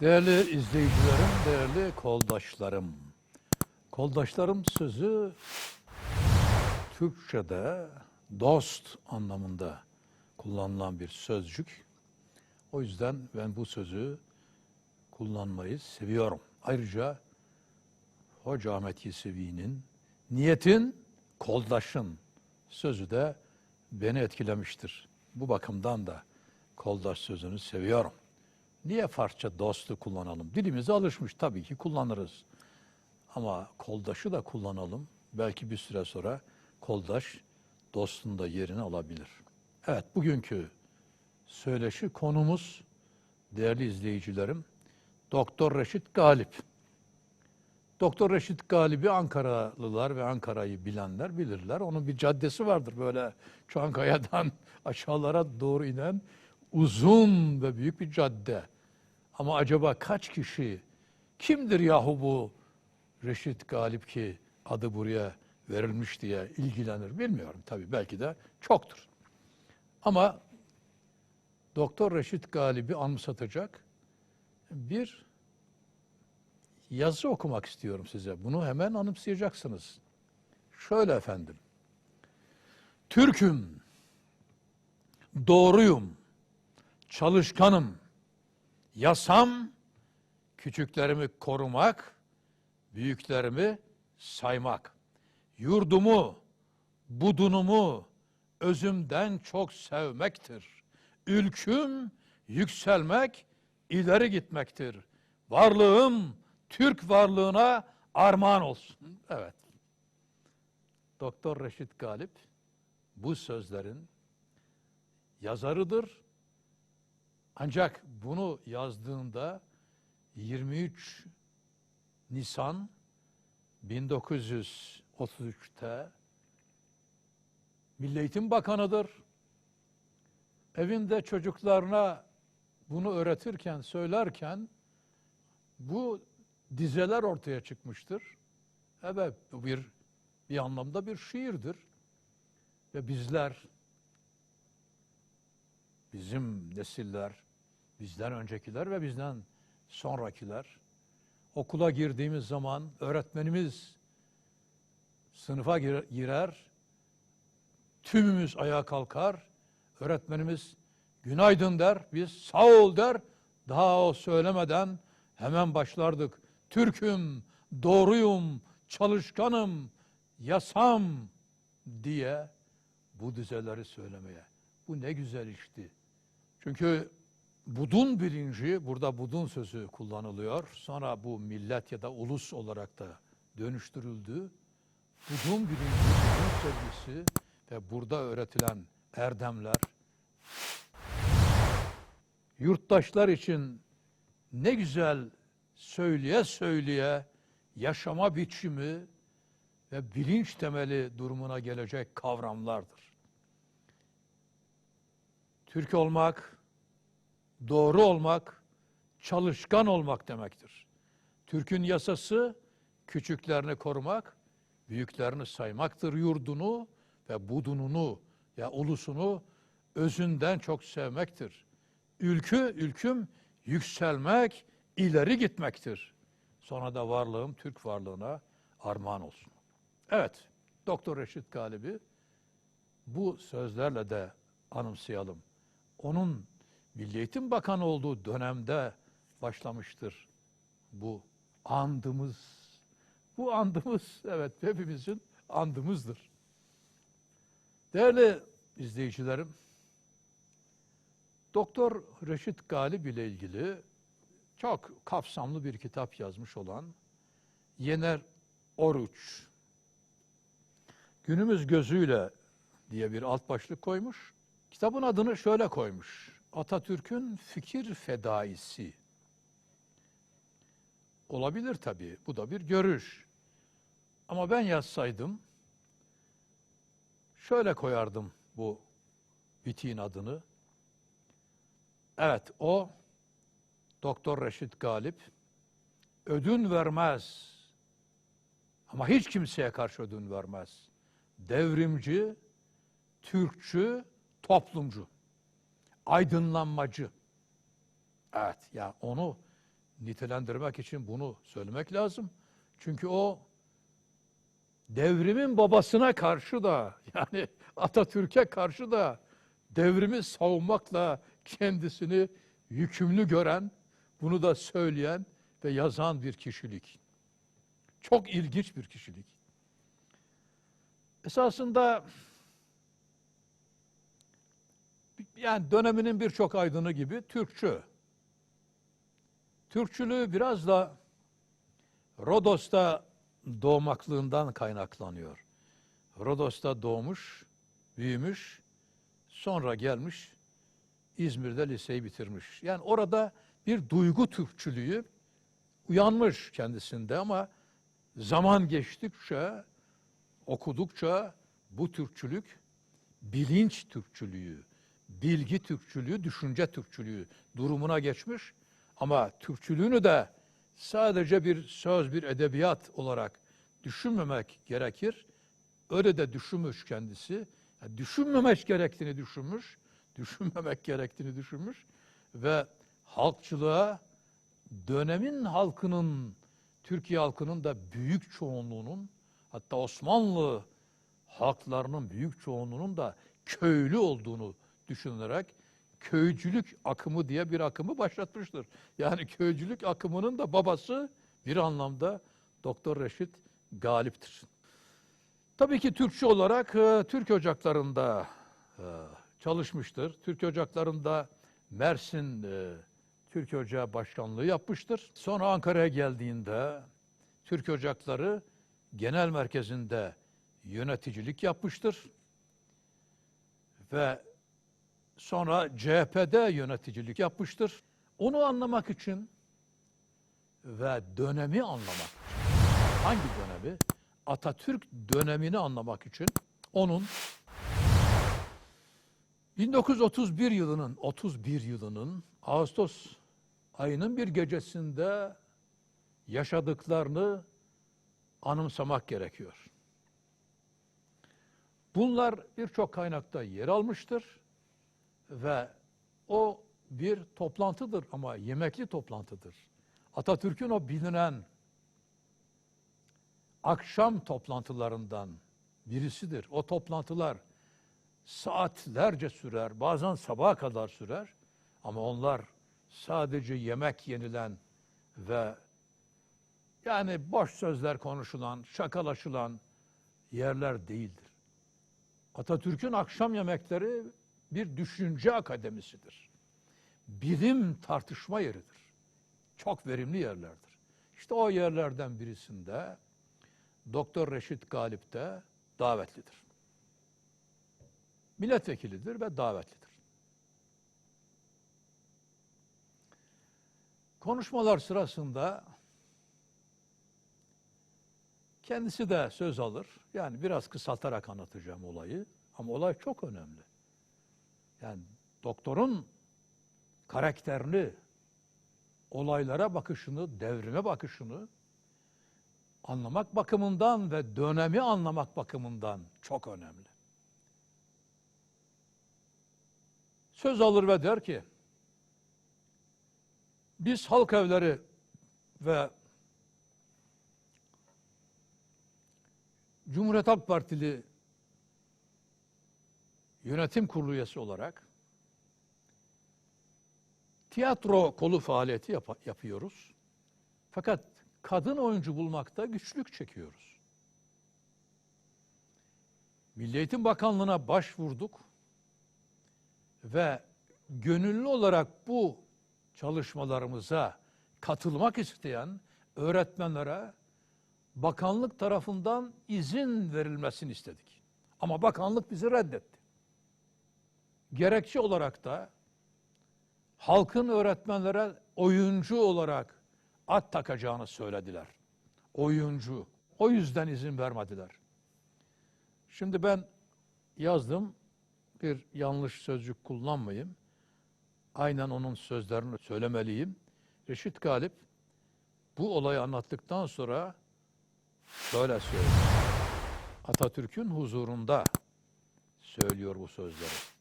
Değerli izleyicilerim, değerli koldaşlarım. Koldaşlarım sözü Türkçe'de dost anlamında kullanılan bir sözcük. O yüzden ben bu sözü kullanmayı seviyorum. Ayrıca Hoca Ahmet Yesevi'nin niyetin koldaşın sözü de beni etkilemiştir. Bu bakımdan da koldaş sözünü seviyorum. Niye Farsça dostu kullanalım? Dilimize alışmış tabii ki kullanırız. Ama koldaşı da kullanalım. Belki bir süre sonra koldaş dostun da yerini alabilir. Evet bugünkü söyleşi konumuz değerli izleyicilerim Doktor Reşit Galip. Doktor Reşit Galip'i Ankaralılar ve Ankara'yı bilenler bilirler. Onun bir caddesi vardır böyle Çankaya'dan aşağılara doğru inen uzun ve büyük bir cadde. Ama acaba kaç kişi, kimdir yahu bu Reşit Galip ki adı buraya verilmiş diye ilgilenir bilmiyorum. Tabii belki de çoktur. Ama Doktor Reşit Galip'i anımsatacak bir yazı okumak istiyorum size. Bunu hemen anımsayacaksınız. Şöyle efendim. Türk'üm, doğruyum, çalışkanım, yasam, küçüklerimi korumak, büyüklerimi saymak. Yurdumu, budunumu özümden çok sevmektir. Ülküm yükselmek, ileri gitmektir. Varlığım Türk varlığına armağan olsun. Evet. Doktor Reşit Galip bu sözlerin yazarıdır. Ancak bunu yazdığında 23 Nisan 1933'te Milli Eğitim Bakanı'dır. Evinde çocuklarına bunu öğretirken, söylerken bu dizeler ortaya çıkmıştır. Evet, bu bir bir anlamda bir şiirdir. Ve bizler, bizim nesiller, bizden öncekiler ve bizden sonrakiler okula girdiğimiz zaman öğretmenimiz sınıfa gir- girer, tümümüz ayağa kalkar, öğretmenimiz günaydın der, biz sağ ol der, daha o söylemeden hemen başlardık. Türk'üm, doğruyum, çalışkanım, yasam diye bu dizeleri söylemeye. Bu ne güzel işti. Çünkü budun bilinci, burada budun sözü kullanılıyor. Sonra bu millet ya da ulus olarak da dönüştürüldü. Budun bilinci, budun sevgisi ve burada öğretilen erdemler yurttaşlar için ne güzel söyleye söyleye yaşama biçimi ve bilinç temeli durumuna gelecek kavramlardır. Türk olmak, doğru olmak, çalışkan olmak demektir. Türk'ün yasası küçüklerini korumak, büyüklerini saymaktır yurdunu ve budununu ya ulusunu özünden çok sevmektir. Ülkü, ülküm yükselmek, ileri gitmektir. Sonra da varlığım Türk varlığına armağan olsun. Evet, Doktor Reşit Galibi bu sözlerle de anımsayalım. Onun Milli Eğitim Bakanı olduğu dönemde başlamıştır bu andımız. Bu andımız evet hepimizin andımızdır. Değerli izleyicilerim, Doktor Reşit Galip ile ilgili çok kapsamlı bir kitap yazmış olan Yener Oruç, Günümüz Gözüyle diye bir alt başlık koymuş. Kitabın adını şöyle koymuş. Atatürk'ün fikir fedaisi. Olabilir tabii. Bu da bir görüş. Ama ben yazsaydım şöyle koyardım bu bitiğin adını. Evet o Doktor Reşit Galip ödün vermez. Ama hiç kimseye karşı ödün vermez. Devrimci, Türkçü, toplumcu, aydınlanmacı. Evet ya onu nitelendirmek için bunu söylemek lazım. Çünkü o devrimin babasına karşı da yani Atatürk'e karşı da devrimi savunmakla kendisini yükümlü gören, bunu da söyleyen ve yazan bir kişilik. Çok ilginç bir kişilik. Esasında yani döneminin birçok aydını gibi Türkçü. Türkçülüğü biraz da Rodos'ta doğmaklığından kaynaklanıyor. Rodos'ta doğmuş, büyümüş, sonra gelmiş İzmir'de liseyi bitirmiş. Yani orada bir duygu Türkçülüğü uyanmış kendisinde ama zaman geçtikçe, okudukça bu Türkçülük bilinç Türkçülüğü, bilgi Türkçülüğü, düşünce Türkçülüğü durumuna geçmiş. Ama Türkçülüğünü de sadece bir söz, bir edebiyat olarak düşünmemek gerekir. Öyle de düşünmüş kendisi. Yani düşünmemek gerektiğini düşünmüş, düşünmemek gerektiğini düşünmüş ve halkçılığa dönemin halkının, Türkiye halkının da büyük çoğunluğunun, hatta Osmanlı halklarının büyük çoğunluğunun da köylü olduğunu düşünerek köycülük akımı diye bir akımı başlatmıştır. Yani köycülük akımının da babası bir anlamda Doktor Reşit Galip'tir. Tabii ki Türkçe olarak e, Türk ocaklarında e, çalışmıştır. Türk ocaklarında Mersin e, Türk Ocağı Başkanlığı yapmıştır. Sonra Ankara'ya geldiğinde Türk Ocakları Genel Merkezi'nde yöneticilik yapmıştır. Ve sonra CHP'de yöneticilik yapmıştır. Onu anlamak için ve dönemi anlamak için, hangi dönemi? Atatürk dönemini anlamak için onun 1931 yılının 31 yılının Ağustos ayının bir gecesinde yaşadıklarını anımsamak gerekiyor. Bunlar birçok kaynakta yer almıştır ve o bir toplantıdır ama yemekli toplantıdır. Atatürk'ün o bilinen akşam toplantılarından birisidir. O toplantılar saatlerce sürer, bazen sabaha kadar sürer ama onlar sadece yemek yenilen ve yani boş sözler konuşulan, şakalaşılan yerler değildir. Atatürk'ün akşam yemekleri bir düşünce akademisidir. Bilim tartışma yeridir. Çok verimli yerlerdir. İşte o yerlerden birisinde Doktor Reşit Galip de davetlidir. Milletvekilidir ve davetlidir. Konuşmalar sırasında kendisi de söz alır. Yani biraz kısaltarak anlatacağım olayı. Ama olay çok önemli. Yani doktorun karakterini, olaylara bakışını, devrime bakışını anlamak bakımından ve dönemi anlamak bakımından çok önemli. Söz alır ve der ki, biz halk evleri ve Cumhuriyet Halk Partili yönetim kurulu üyesi olarak tiyatro kolu faaliyeti yap- yapıyoruz. Fakat kadın oyuncu bulmakta güçlük çekiyoruz. Milli Eğitim Bakanlığı'na başvurduk ve gönüllü olarak bu çalışmalarımıza katılmak isteyen öğretmenlere bakanlık tarafından izin verilmesini istedik. Ama bakanlık bizi reddetti. Gerekçe olarak da halkın öğretmenlere oyuncu olarak at takacağını söylediler. Oyuncu. O yüzden izin vermediler. Şimdi ben yazdım. Bir yanlış sözcük kullanmayayım. Aynen onun sözlerini söylemeliyim. Reşit Galip bu olayı anlattıktan sonra şöyle söylüyor. Atatürk'ün huzurunda söylüyor bu sözleri.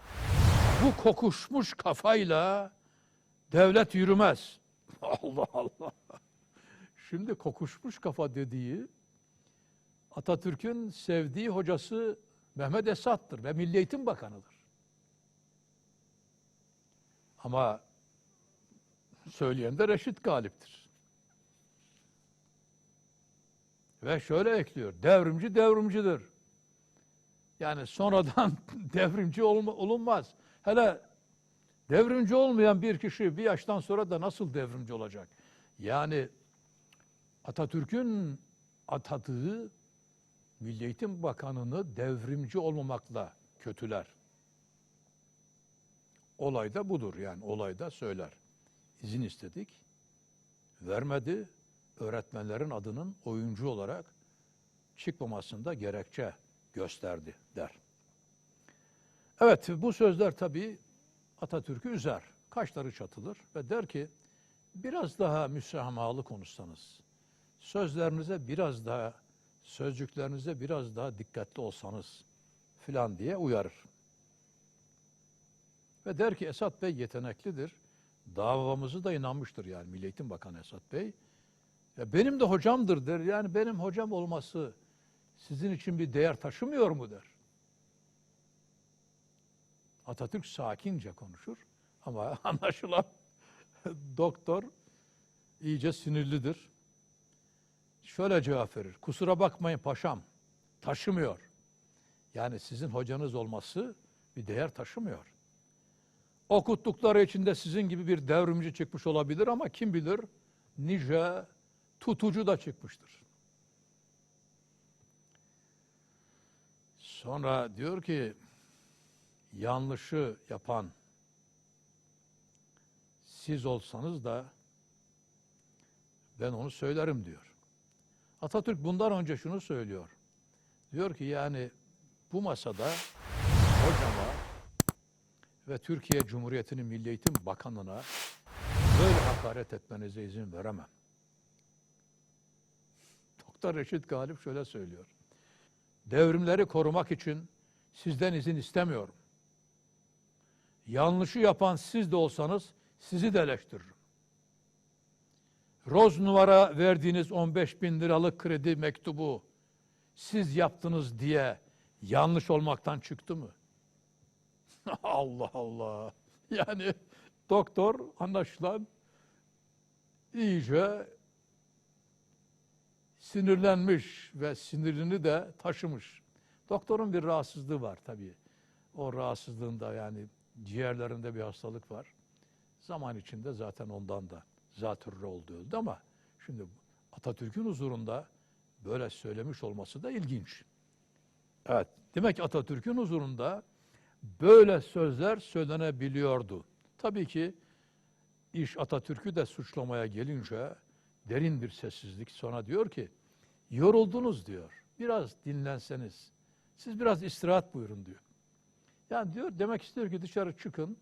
Bu kokuşmuş kafayla devlet yürümez. Allah Allah. Şimdi kokuşmuş kafa dediği Atatürk'ün sevdiği hocası Mehmet Esat'tır ve Milli Eğitim Bakanı'dır. Ama söyleyen de Reşit Galip'tir. Ve şöyle ekliyor, devrimci devrimcidir. Yani sonradan devrimci olunmaz. Hele devrimci olmayan bir kişi bir yaştan sonra da nasıl devrimci olacak? Yani Atatürk'ün atadığı Milli Eğitim Bakanı'nı devrimci olmamakla kötüler. Olay da budur yani olay da söyler. İzin istedik, vermedi, öğretmenlerin adının oyuncu olarak çıkmamasında gerekçe gösterdi der. Evet bu sözler tabii Atatürk'ü üzer. Kaşları çatılır ve der ki biraz daha müsamahalı konuşsanız, sözlerinize biraz daha, sözcüklerinize biraz daha dikkatli olsanız filan diye uyarır. Ve der ki Esat Bey yeteneklidir. Davamızı da inanmıştır yani Milli Eğitim Bakanı Esat Bey. Ya benim de hocamdır der. Yani benim hocam olması sizin için bir değer taşımıyor mu der. Atatürk sakince konuşur ama anlaşılan doktor iyice sinirlidir. Şöyle cevap verir. Kusura bakmayın paşam, taşımıyor. Yani sizin hocanız olması bir değer taşımıyor. Okuttukları içinde sizin gibi bir devrimci çıkmış olabilir ama kim bilir nice tutucu da çıkmıştır. Sonra diyor ki yanlışı yapan siz olsanız da ben onu söylerim diyor. Atatürk bundan önce şunu söylüyor. Diyor ki yani bu masada hocama ve Türkiye Cumhuriyeti'nin Milli Eğitim Bakanı'na böyle hakaret etmenize izin veremem. Doktor Reşit Galip şöyle söylüyor. Devrimleri korumak için sizden izin istemiyorum. Yanlışı yapan siz de olsanız sizi de eleştiririm. Roz numara verdiğiniz 15 bin liralık kredi mektubu siz yaptınız diye yanlış olmaktan çıktı mı? Allah Allah. Yani doktor anlaşılan iyice sinirlenmiş ve sinirini de taşımış. Doktorun bir rahatsızlığı var tabii. O rahatsızlığında yani ciğerlerinde bir hastalık var. Zaman içinde zaten ondan da zatürre oldu öldü ama şimdi Atatürk'ün huzurunda böyle söylemiş olması da ilginç. Evet, demek ki Atatürk'ün huzurunda böyle sözler söylenebiliyordu. Tabii ki iş Atatürk'ü de suçlamaya gelince derin bir sessizlik sonra diyor ki yoruldunuz diyor. Biraz dinlenseniz. Siz biraz istirahat buyurun diyor. Yani diyor demek istiyor ki dışarı çıkın,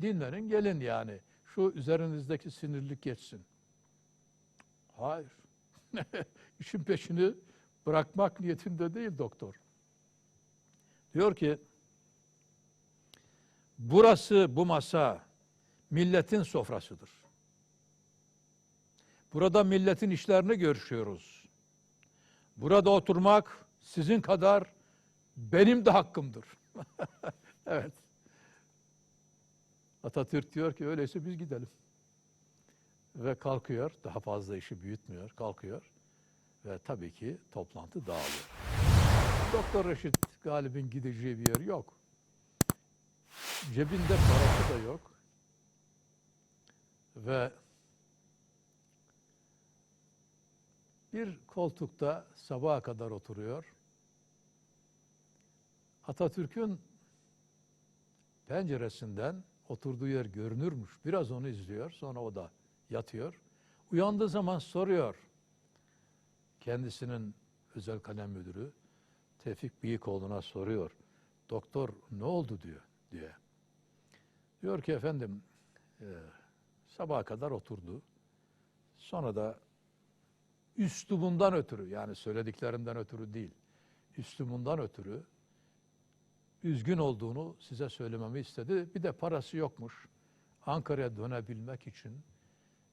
dinlenin, gelin yani. Şu üzerinizdeki sinirlik geçsin. Hayır. İşin peşini bırakmak niyetinde değil doktor. Diyor ki burası bu masa milletin sofrasıdır. Burada milletin işlerini görüşüyoruz. Burada oturmak sizin kadar benim de hakkımdır. evet. Atatürk diyor ki öyleyse biz gidelim. Ve kalkıyor, daha fazla işi büyütmüyor, kalkıyor. Ve tabii ki toplantı dağılıyor. Doktor Reşit Galip'in gideceği bir yer yok. Cebinde parası da yok. Ve bir koltukta sabaha kadar oturuyor. Atatürk'ün penceresinden oturduğu yer görünürmüş. Biraz onu izliyor. Sonra o da yatıyor. Uyandığı zaman soruyor. Kendisinin özel kalem müdürü Tevfik Büyükoğlu'na soruyor. Doktor ne oldu diyor diye. Diyor ki efendim e, sabaha kadar oturdu. Sonra da üslubundan ötürü yani söylediklerinden ötürü değil, üslubundan ötürü üzgün olduğunu size söylememi istedi. Bir de parası yokmuş. Ankara'ya dönebilmek için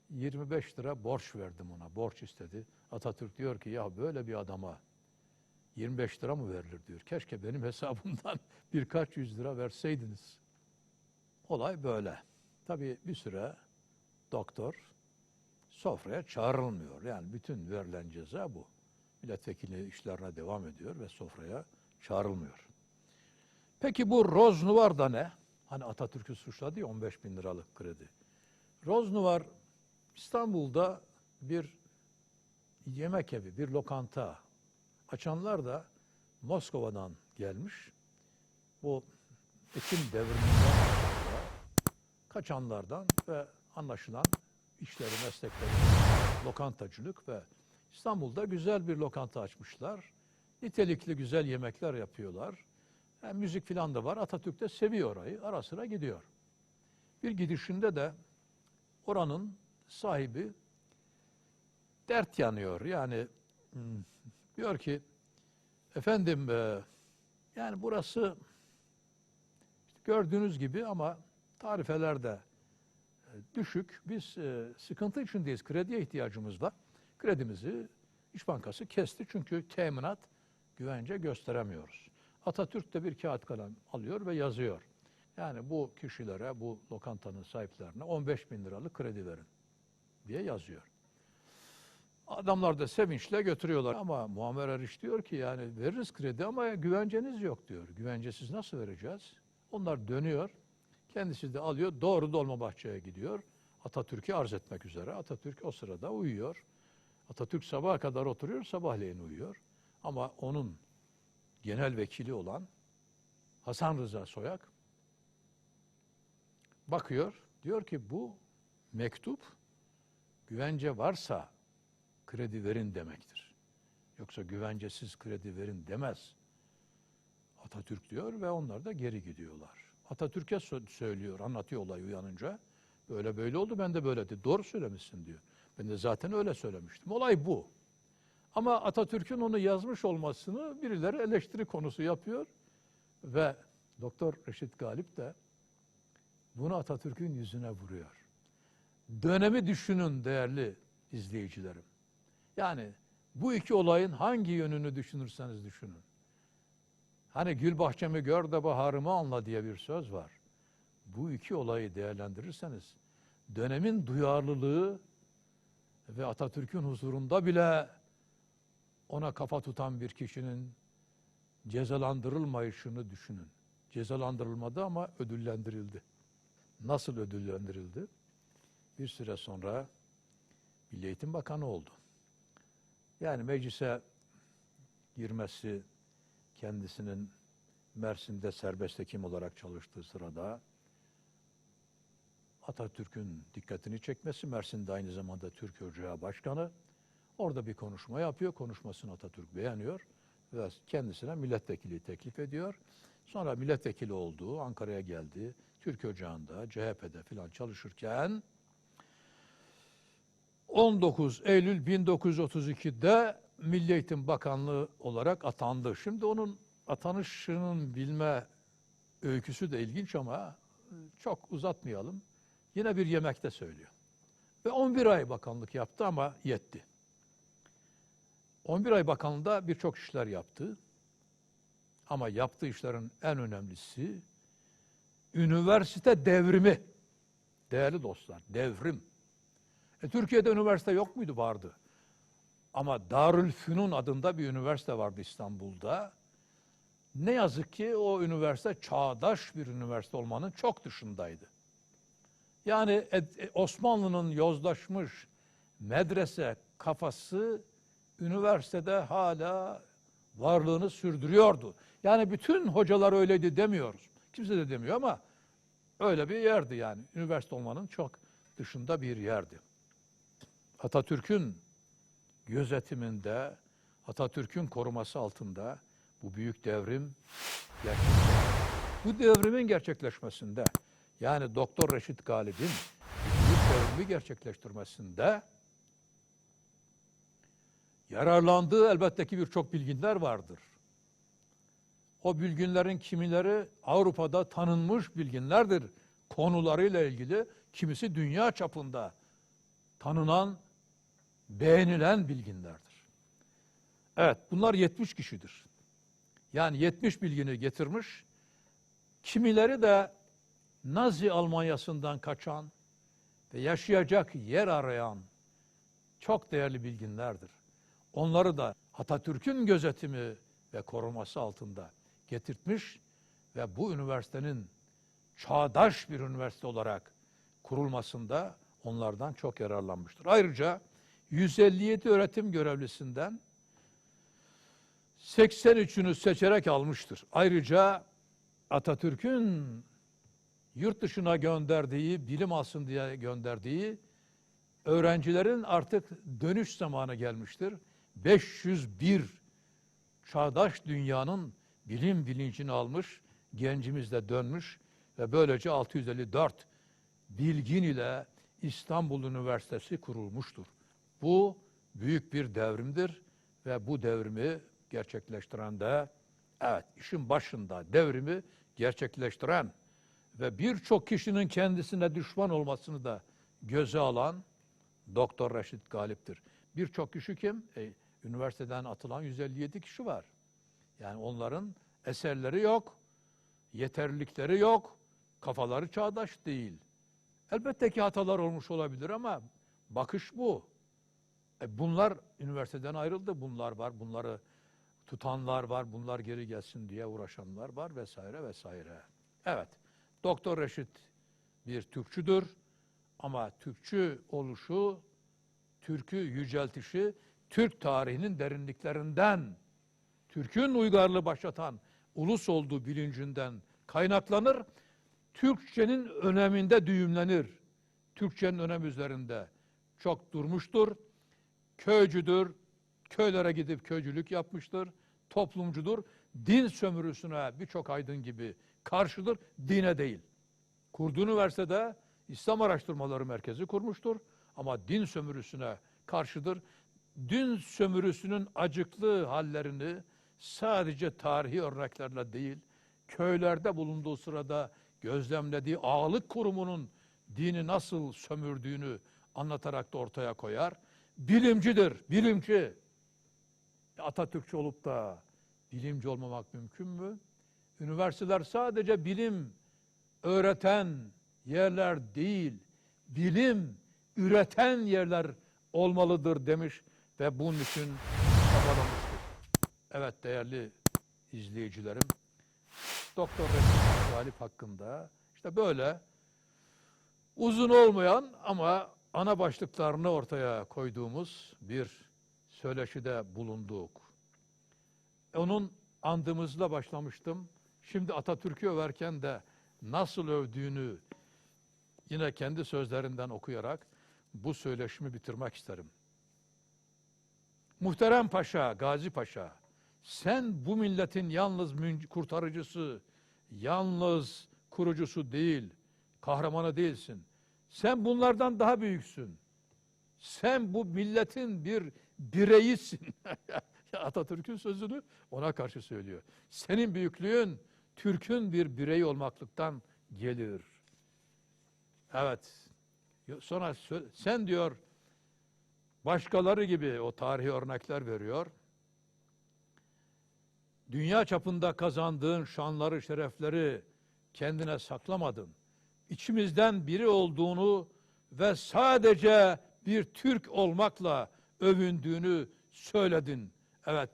25 lira borç verdim ona. Borç istedi. Atatürk diyor ki ya böyle bir adama 25 lira mı verilir diyor. Keşke benim hesabımdan birkaç yüz lira verseydiniz. Olay böyle. Tabii bir süre doktor sofraya çağrılmıyor. Yani bütün verilen ceza bu. Milletvekili işlerine devam ediyor ve sofraya çağrılmıyor. Peki bu Roznuvar da ne? Hani Atatürk'ü suçladı ya 15 bin liralık kredi. Roznuvar İstanbul'da bir yemek evi, bir lokanta açanlar da Moskova'dan gelmiş. Bu Ekim devriminden kaçanlardan ve anlaşılan işleri, meslekleri, lokantacılık ve İstanbul'da güzel bir lokanta açmışlar. Nitelikli güzel yemekler yapıyorlar. Hem müzik filan da var. Atatürk de seviyor orayı. Ara sıra gidiyor. Bir gidişinde de oranın sahibi dert yanıyor. Yani hmm, diyor ki efendim e, yani burası gördüğünüz gibi ama tarifeler de e, düşük. Biz e, sıkıntı içindeyiz. Krediye ihtiyacımız var. Kredimizi İş Bankası kesti çünkü teminat güvence gösteremiyoruz. Atatürk de bir kağıt kalem alıyor ve yazıyor. Yani bu kişilere, bu lokantanın sahiplerine 15 bin liralık kredi verin diye yazıyor. Adamlar da sevinçle götürüyorlar. Ama Muammer Eriş diyor ki yani veririz kredi ama güvenceniz yok diyor. Güvencesiz nasıl vereceğiz? Onlar dönüyor. Kendisi de alıyor. Doğru Dolmabahçe'ye gidiyor. Atatürk'ü arz etmek üzere. Atatürk o sırada uyuyor. Atatürk sabaha kadar oturuyor, sabahleyin uyuyor. Ama onun genel vekili olan Hasan Rıza Soyak bakıyor. Diyor ki bu mektup güvence varsa kredi verin demektir. Yoksa güvencesiz kredi verin demez. Atatürk diyor ve onlar da geri gidiyorlar. Atatürk'e sö- söylüyor, anlatıyor olay uyanınca. Böyle böyle oldu, ben de böyle dedi. Doğru söylemişsin diyor. Ben de zaten öyle söylemiştim. Olay bu. Ama Atatürk'ün onu yazmış olmasını birileri eleştiri konusu yapıyor. Ve Doktor Reşit Galip de bunu Atatürk'ün yüzüne vuruyor. Dönemi düşünün değerli izleyicilerim. Yani bu iki olayın hangi yönünü düşünürseniz düşünün. Hani gül bahçemi gör de baharımı anla diye bir söz var. Bu iki olayı değerlendirirseniz dönemin duyarlılığı ve Atatürk'ün huzurunda bile ona kafa tutan bir kişinin cezalandırılmayışını düşünün. Cezalandırılmadı ama ödüllendirildi. Nasıl ödüllendirildi? Bir süre sonra Milli Eğitim Bakanı oldu. Yani meclise girmesi kendisinin Mersin'de serbest hekim olarak çalıştığı sırada Atatürk'ün dikkatini çekmesi, Mersin'de aynı zamanda Türk Ocağı Başkanı, orada bir konuşma yapıyor, konuşmasını Atatürk beğeniyor ve kendisine milletvekili teklif ediyor. Sonra milletvekili olduğu Ankara'ya geldi, Türk Ocağı'nda, CHP'de filan çalışırken 19 Eylül 1932'de Milli Eğitim Bakanlığı olarak atandı. Şimdi onun atanışının bilme öyküsü de ilginç ama çok uzatmayalım. Yine bir yemekte söylüyor. Ve 11 ay bakanlık yaptı ama yetti. 11 ay bakanlığında birçok işler yaptı. Ama yaptığı işlerin en önemlisi üniversite devrimi. Değerli dostlar, devrim. E, Türkiye'de üniversite yok muydu? Vardı. Ama Darülfünun adında bir üniversite vardı İstanbul'da. Ne yazık ki o üniversite çağdaş bir üniversite olmanın çok dışındaydı. Yani e, e, Osmanlı'nın yozlaşmış medrese kafası üniversitede hala varlığını sürdürüyordu. Yani bütün hocalar öyleydi demiyoruz. Kimse de demiyor ama öyle bir yerdi yani. Üniversite olmanın çok dışında bir yerdi. Atatürk'ün gözetiminde, Atatürk'ün koruması altında bu büyük devrim gerçekleşti. Bu devrimin gerçekleşmesinde yani Doktor Reşit Galip'in büyük devrimi gerçekleştirmesinde yararlandığı elbette ki birçok bilginler vardır. O bilginlerin kimileri Avrupa'da tanınmış bilginlerdir. Konularıyla ilgili kimisi dünya çapında tanınan, beğenilen bilginlerdir. Evet, bunlar 70 kişidir. Yani 70 bilgini getirmiş, kimileri de Nazi Almanyası'ndan kaçan ve yaşayacak yer arayan çok değerli bilginlerdir. Onları da Atatürk'ün gözetimi ve koruması altında getirtmiş ve bu üniversitenin çağdaş bir üniversite olarak kurulmasında onlardan çok yararlanmıştır. Ayrıca 157 öğretim görevlisinden 83'ünü seçerek almıştır. Ayrıca Atatürk'ün yurt dışına gönderdiği, bilim alsın diye gönderdiği öğrencilerin artık dönüş zamanı gelmiştir. 501 çağdaş dünyanın bilim bilincini almış, gencimiz de dönmüş ve böylece 654 bilgin ile İstanbul Üniversitesi kurulmuştur. Bu büyük bir devrimdir ve bu devrimi gerçekleştiren de evet işin başında devrimi gerçekleştiren ve birçok kişinin kendisine düşman olmasını da göze alan Doktor Reşit Galip'tir. Birçok kişi kim? E, üniversiteden atılan 157 kişi var. Yani onların eserleri yok, yeterlilikleri yok, kafaları çağdaş değil. Elbette ki hatalar olmuş olabilir ama bakış bu. E bunlar üniversiteden ayrıldı. Bunlar var. Bunları tutanlar var. Bunlar geri gelsin diye uğraşanlar var vesaire vesaire. Evet. Doktor Reşit bir Türkçüdür. Ama Türkçü oluşu, Türk'ü yüceltişi, Türk tarihinin derinliklerinden, Türk'ün uygarlığı başlatan ulus olduğu bilincinden kaynaklanır. Türkçenin öneminde düğümlenir. Türkçenin önemi üzerinde çok durmuştur. Köycüdür. Köylere gidip köycülük yapmıştır. Toplumcudur. Din sömürüsüne birçok aydın gibi karşıdır. Dine değil. Kurduğu üniversitede İslam Araştırmaları Merkezi kurmuştur. Ama din sömürüsüne karşıdır. Din sömürüsünün acıklı hallerini sadece tarihi örneklerle değil, köylerde bulunduğu sırada gözlemlediği ağalık kurumunun dini nasıl sömürdüğünü anlatarak da ortaya koyar. Bilimcidir, bilimci. Atatürkçü olup da bilimci olmamak mümkün mü? Üniversiteler sadece bilim öğreten yerler değil, bilim üreten yerler olmalıdır demiş ve bunun için çabalamıştır. Evet değerli izleyicilerim, Doktor Resul Galip hakkında işte böyle uzun olmayan ama ana başlıklarını ortaya koyduğumuz bir söyleşide bulunduk. Onun andımızla başlamıştım. Şimdi Atatürk'ü överken de nasıl övdüğünü yine kendi sözlerinden okuyarak bu söyleşimi bitirmek isterim. Muhterem Paşa, Gazi Paşa, sen bu milletin yalnız kurtarıcısı, yalnız kurucusu değil, kahramanı değilsin. Sen bunlardan daha büyüksün. Sen bu milletin bir bireyisin. Atatürk'ün sözünü ona karşı söylüyor. Senin büyüklüğün Türk'ün bir bireyi olmaklıktan gelir. Evet. Sonra sen diyor başkaları gibi o tarihi örnekler veriyor. Dünya çapında kazandığın şanları, şerefleri kendine saklamadın. İçimizden biri olduğunu ve sadece bir Türk olmakla övündüğünü söyledin. Evet,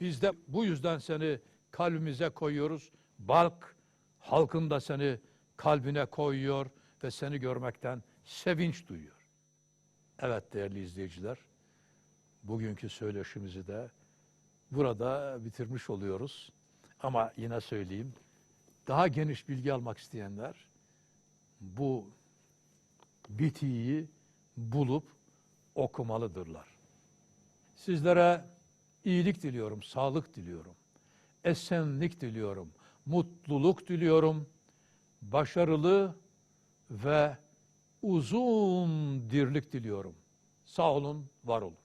biz de bu yüzden seni kalbimize koyuyoruz. Balk halkın da seni kalbine koyuyor ve seni görmekten sevinç duyuyor. Evet değerli izleyiciler, bugünkü söyleşimizi de burada bitirmiş oluyoruz. Ama yine söyleyeyim, daha geniş bilgi almak isteyenler bu bitiyi bulup okumalıdırlar. Sizlere iyilik diliyorum, sağlık diliyorum, esenlik diliyorum, mutluluk diliyorum, başarılı ve uzun dirlik diliyorum. Sağ olun, var olun.